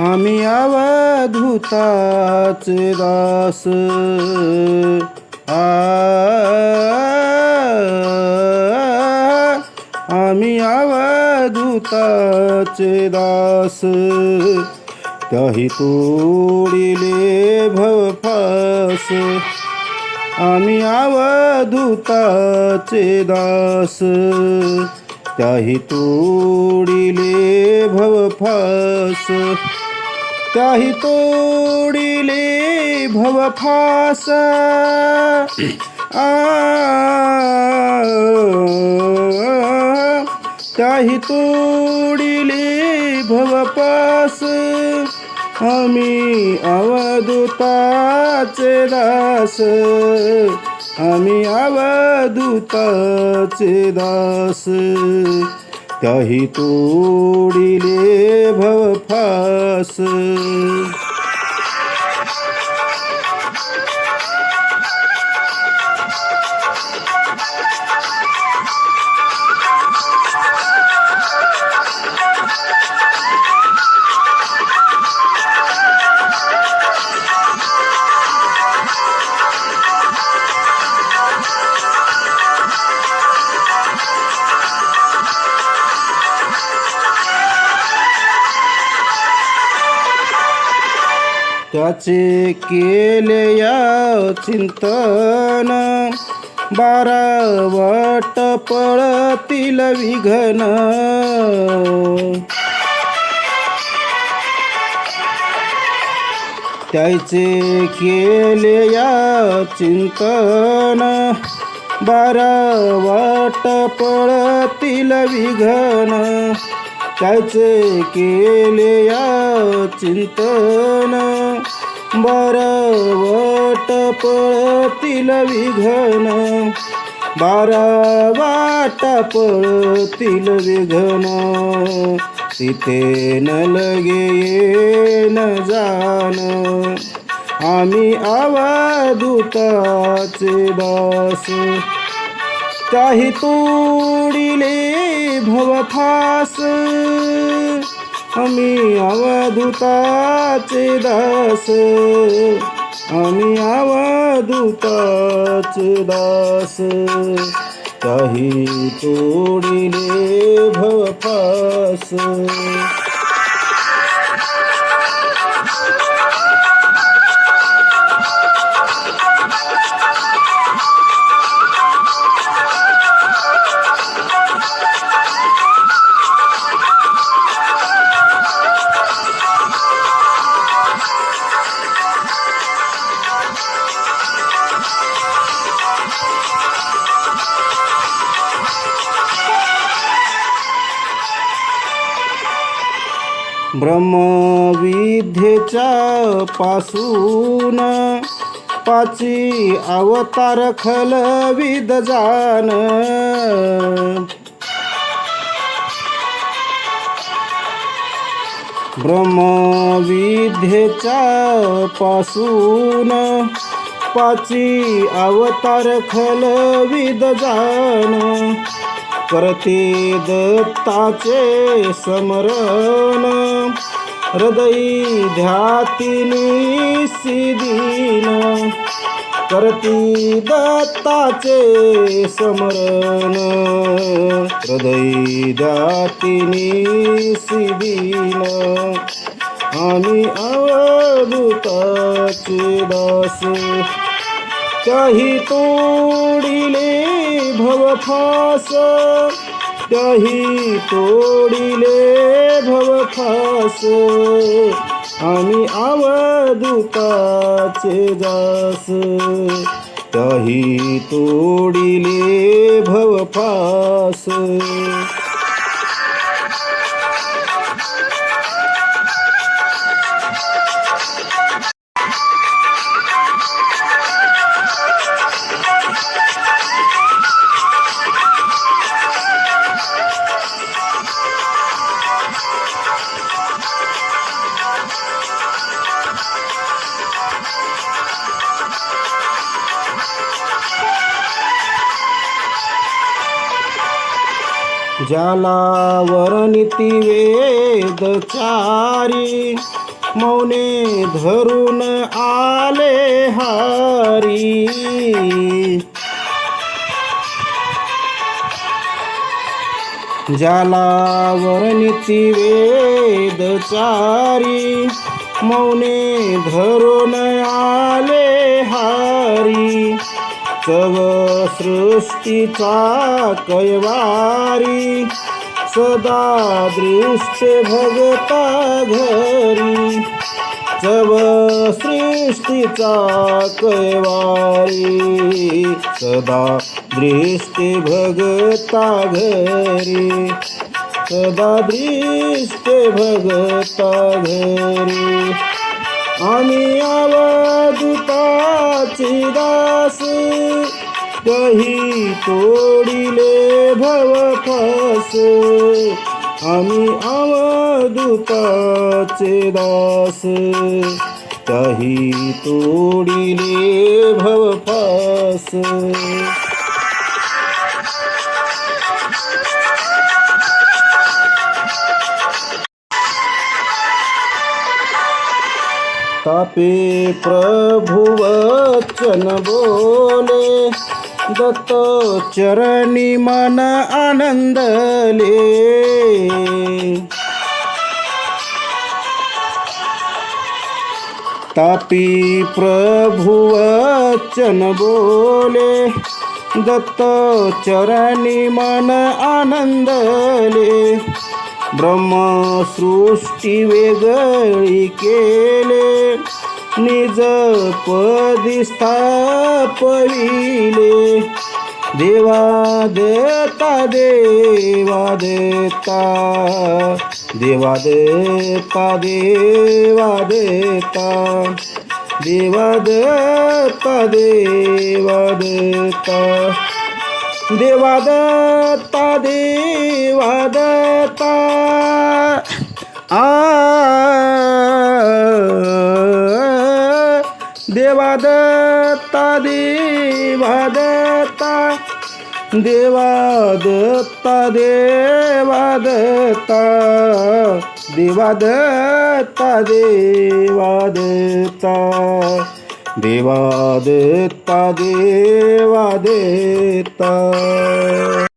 आम्ही अवधूताचे दास. आ आम्ही अवधूताचे दास. त्याही तोडिले भवफास आम्ही अवधूताचे दास. त्याही तोडिले भवफास त्याही तोडिले भवफास आ त्याही तोडिले भवपास आम्ही अवधूताचे दास. आम्ही अवधूताचे दास. त्याही तोडिले भवफास त्याचे केले या चिंतन. बारा वाट पळतील विघन. त्याचे केले या चिंतन. बारा वाट पळतील विघन. त्याचे केले या चिंतन. बारावट पळतील विघन. बारा वाट पळतील विघन. तिथे न लगे न जाण आम्ही आवादूताचे दास काही तोडिले भवथास आम्ही अवधूताचे दास. आम्ही अवधूताचे दास. काही तोडिले भवफास. ब्रह्मविद्येच्या पासून पाची अवतार खलविद जान. ब्रह्मविद्येच्या पासून पाची अवतार खलविद जान. करते दत्ताचे समरण. हृदयी ध्यातिनी सिदीन करती दत्ताचे समरण. हृदयी ध्यातिनी सिदीन आम्ही अवधूताचे दास काही तोडिले भवफास त्याही तोडिले भवफास आम्ही आवदुताचे जास. काही तोडिले भवफास ज्याला वरनिती वेद चारी मौने धरून आले हारी. ज्याला वेद चारी मौने धरून आले हारी. सव सृष्टीचा कैवारी सदा दृष्टे भगता घरी. सव सृष्टीचा कैवारी सदा दृष्टी भगता घरी. सदा दृष्टे भगता घरी. आम्ही अवधूताची दास. कही तोडिले भव फस. आणि अवधूताचे दास. काही तोडिले भवफास तापे प्रभु वचन बोले दत्त चरणी मन आनंदले तापी प्रभु वचन बोले दत्त चरणी मन आनंदले ब्रह्मसृष्टी वेगळी केले निज पदी स्थापविले. देवा देता देवा देता देवा देता देवा देता. देवा देता देवा देता. देवादत्ता देवादत्ता आ देवादत्ता देवादत्ता देवादत्ता देवादत्ता देवादत्ता देवादत्ता देवादेत्ता देवादेत्ता